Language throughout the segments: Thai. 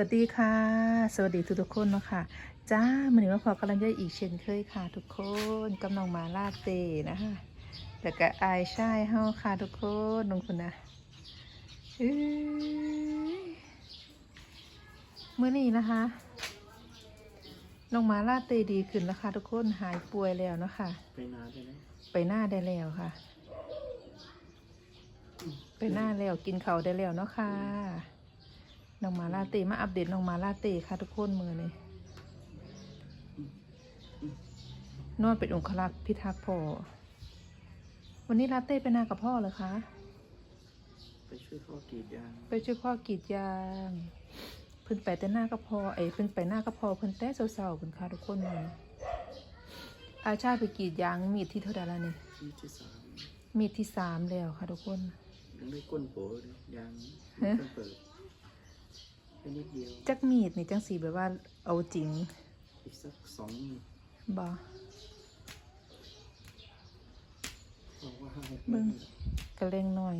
วัสดีค่ะ สวัสดีทุกทุกๆคนเนาะค่ะ จ้ามันนี้มาพอกำลังจะอีกเช่นเคยค่ะ ทุกคนกำลังมาลาเตนะคะแต่ก็อายช่ายเฮาค่ะทุกคนน้องคุณนะเอ้ยเมื่อนี้นะคะน้องหมาลาเตดีขึ้นแล้วค่ะทุกคนหายป่วยแล้วเนาะค่ะ ไปนานใช่ไหมไปหน้าได้แล้วค่ะ ไปหน้าแล้วกินเขาวได้แล้วเนาะค่ะ น้องหมาลาเต้มาอัปเดตน้องหมาลาเต้ค่ะทุกคนมือเลยนวดเป็นองคลักษ์พิทักษ์พ่อ วันนี้ลาเต้ไปนากับพ่อเลยคะ ไปช่วยพ่อกรีดยาง ไปช่วยพ่อกรีดยาง เพิ่นไปแต่หน้ากับพ่อไอ้ยเพิ่นไปหน้ากับพ่อเพิ่นแต่เศร้าๆเพิ่นค่ะทุกคนมือนี้อาชาไปกรีดยางมีดที่เท่าใดแล้วนี่ที่ที่สามมีดที่สามแล้วค่ะทุกคนยังได้ก้นโผล่เลยยางฮะเพิ่งเปิด แค่นิดเดียวจักมีดนี่จังสีแบบว่าเอาจริงอีกสักสองมีดบ่บอกว่าห้าหกเบิ่มีงดกระแรงหน่อย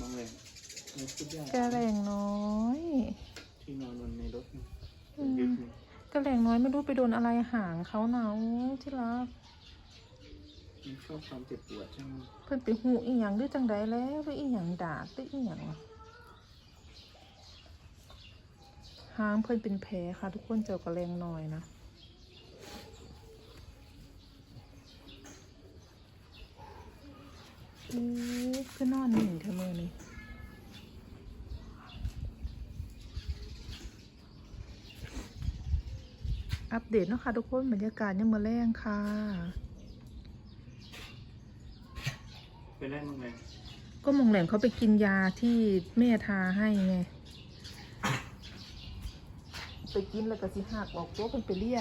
น้องแรงในชุดยางกระแรงน้อยที่นอนบนในรถนี่อืมยึดนี่กระแรงน้อยไม่รู้ไปโดนอะไรหางเขาหนาวที่รักมันชอบความเจ็บปวดใช่ไหม เพิ่นไปหูอีหยังหรือจังใดแล้วหรืออีหยังดาดหรืออีหยังวะ หางเพิ่นเป็นแผลค่ะ ทุกคนเจอกระแรงหน่อยนะเอ๊ะคือนอนหนึ่งเธอมือนี่อัปเดตเนาะค่ะทุกคนบรรยากาศยังมาแรงค่ะ ไปได้น้องแรงก็มองแหลมเขาไปกินยาที่แม่ทาให้ไง ไปกินแล้วก็สิหักออกตัวเป็นไปเลีย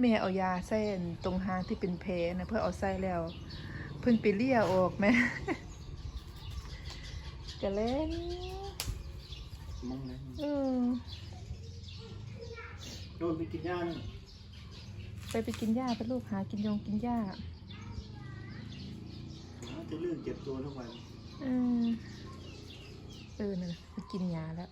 แม่เอายาใส่อันตรงหางที่เป็นแผลนะเพื่อเอาใส่แล้ว เพิ่นไปเลียออกแม่กะเล่นมองแรงเออโดนไปกินยานี่ไปไปกินยาไปลูกหากินยงกินยาจะลื่นเจ็บตัวทุกวัน เออเออนั่นน่ะไปกินยาแล้ว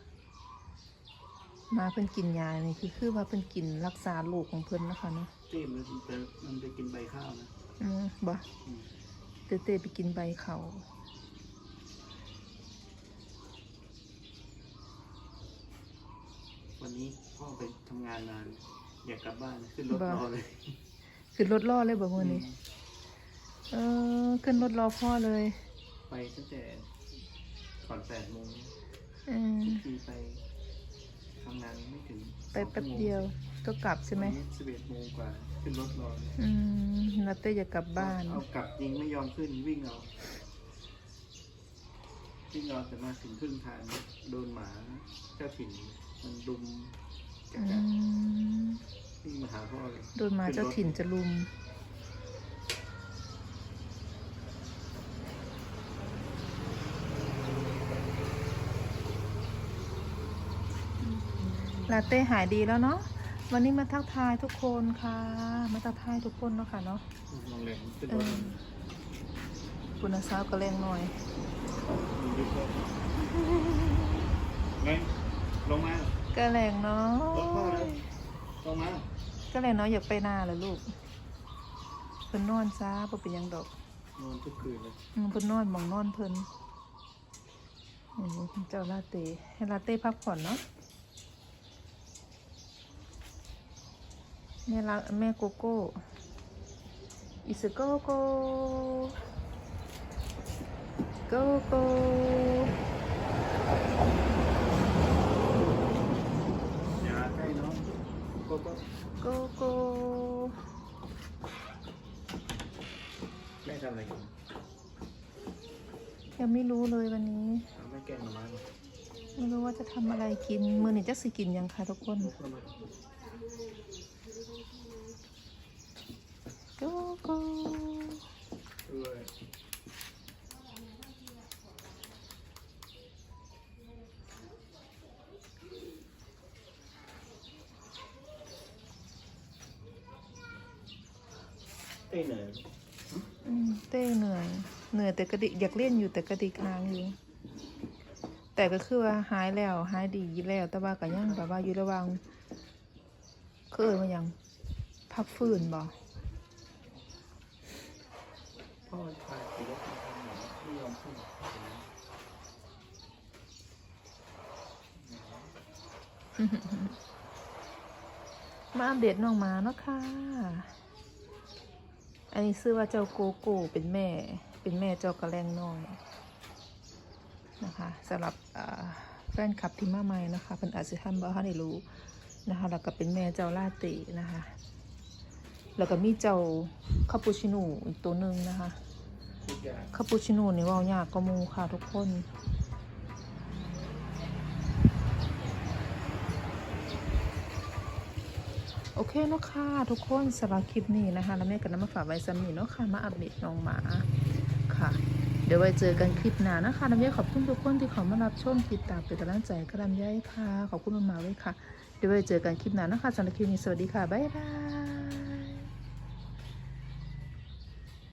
มาเพิ่นกินยานี่คือคือว่าเพิ่นกินรักษาลูกของเพิ่นนะคะเนาะเต้มันไปมันไปกินใบข้าวนะอืมบ่อืมเตเตไปกินใบเขาวันนี้พ่อไปทำงานนานอยากกลับบ้านขึ้นรถรอเลยขึ้นรถล่อเลยบ่มื้อนี้ เออขึ้นรถรอพ่อเลยไปตั้งแต่ก่อนแปดโมงเออทุกทีไป ทำงานไม่ถึงไปแป๊บเดียวก็กลับใช่ไหมสิบเอ็ดโมงกว่าขึ้นรถรอเลยอืมนาเต้อยากกลับบ้าน เอากลับยิงไม่ยอมขึ้นวิ่งเอาวิ่งเอาแต่มาถึงครึ่งทางโดนหมาเจ้าถิ่นมันดุมกัอืดมวิ่งมาหาพ่อเลย โดนหมาเจ้าถิ่นจะลุม ลาเต้หายดีแล้วเนาะวันนี้มาทักทายทุกคนค่ะ มาทักทายทุกคนเนาะค่ะเนาะลองแรงขึ้นเอรถอคุณอาสาวก็แรงหน่อยมันยึดรถไงลงมาก็แรงเนาะรถพ่อเลยลงมาก็แรงเนาะอยากไปนาเลยลูกเพิ่นนอนซาบ่เป็นหยังดอกนอนทุกคืนเลยอืมเพิ่นนอนหมองนอนเพิ่นนี่เจ้าลาเต้ให้ลาเต้พักผ่อนเนาะ แม่ลาแม่โกโก้อิสโกโก้โกโก้อย่าใกล้น้องโก็ก็โกโก้แม่ทำอะไรกันยังไม่รู้เลยวันนี้เอาแม่แกล้งมามาไม่รู้ว่าจะทำอะไรกิน มือนี้จะสิกินยังคะทุกคน เข้ามาโกโก้เต้เหนื่อยอืมเต้เหนื่อย เหนื่อยแต่กระดิกอยากเล่นอยู่แต่กระดิกหางอยู่แต่ก็คือว่าหายแล้วหายดีแล้ว แต่ว่าก็ยังแบบว่าอยู่ระหวังคือเอ่ยว่ายังพักฟื้นบ่ พ่อพาขี่รถมาทำหมอไม่ยอมขึ้นมาอัปเดตน้องหมาเนาะค่ะ อันนี้ชื่อว่าเจ้าโกโก้เป็นแม่ เป็นแม่เจ้ากระแรงน้อยนะคะสำหรับแฟนคลับที่มาใหม่นะคะเป็นอาจจะท่านบ่ทันได้รู้นะคะแล้วก็เป็นแม่เจ้าลาต้นะคะ แล้วก็มีเจ้าคาปูชิโน่อีกตัวหนึ่งนะคะ คาปูชิโน่นี่ว่ายากก็มูค่ะทุกคน โอเคเนาะค่ะทุกคนสำหรับคลิปนี้นะคะ แล้วแม่ก็นำมาฝากไว้ซ้ำนี้เนาะค่ะ มาอัปเดตน้องหมาค่ะ เดี๋ยวไว้เจอกันคลิปหน้านะคะน้ำย้อยขอบคุณทุกคนที่เขามารับชมติดตามเป็นกำลังใจกับลำย้อยค่ะ ขอบคุณมากๆเลยค่ะ เดี๋ยวไว้เจอกันคลิปหน้านะคะสำหรับคลิปนี้สวัสดีค่ะ บ๊ายบาย